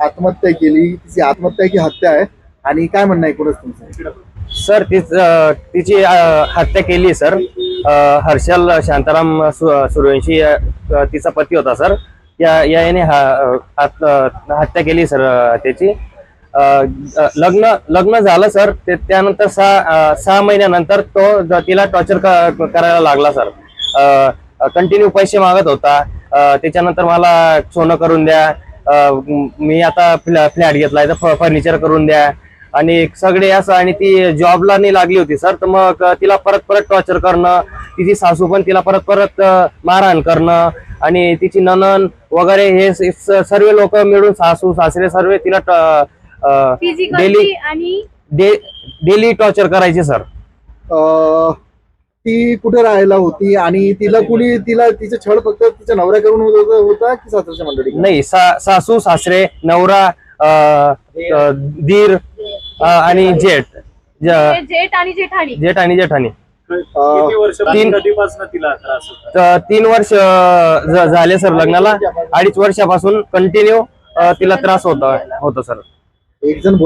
आत्महत्या केली तिची आत्महत्या की हत्या आहे? आणि काय म्हणणं आहे एकूणच तुमचं? सर तीच तिची हत्या केली सर. हर्षल शांताराम सु- सूर्यवंशी तिचा पती होता सर. या या याने हत्या केली सर त्याची. लग्न लग्न झालं सर. ते त्यानंतर सहा सहा महिन्यानंतर तो तिला टॉर्चर करायला लागला सर. कंटिन्यू पैसे मागत होता. त्याच्यानंतर मला सोनं करून द्या. म- आता फ्लॅट घेतलाय तर फर्निचर करून द्या. आणि सगळे असं आणि ती जॉबला नाही लागली होती सर तर मग तिला परत परत टॉर्चर करणं तिची सासू पण तिला परत परत मारहाण करणं आणि तिची ननन वगैरे हे सर्व लोक मिळून सासू सासरे सर्व तिला डेली फिजिकली आणि डेली टॉर्चर करायचे सर अं, ती कुठे राहायला होती आणि तिला कुणी तिला तिचे छळ फक्त तिच्या नवऱ्याकडून होत होता- होता की सासरच्या मंडळी नाही सा- सासू सासरे नवरा अ, अ, दीर अ, आणि जेठ ज- जेठ आणि जेठाणी. जेठ आणि जेठाणी. किती वर्ष तीन- कधीपासून तिला त्रास होता तर तीन वर्ष अ, झाले सर लग्नाला. अडीच वर्षापासून कंटिन्यू तिला त्रास होता होतो सर. एक जण बोला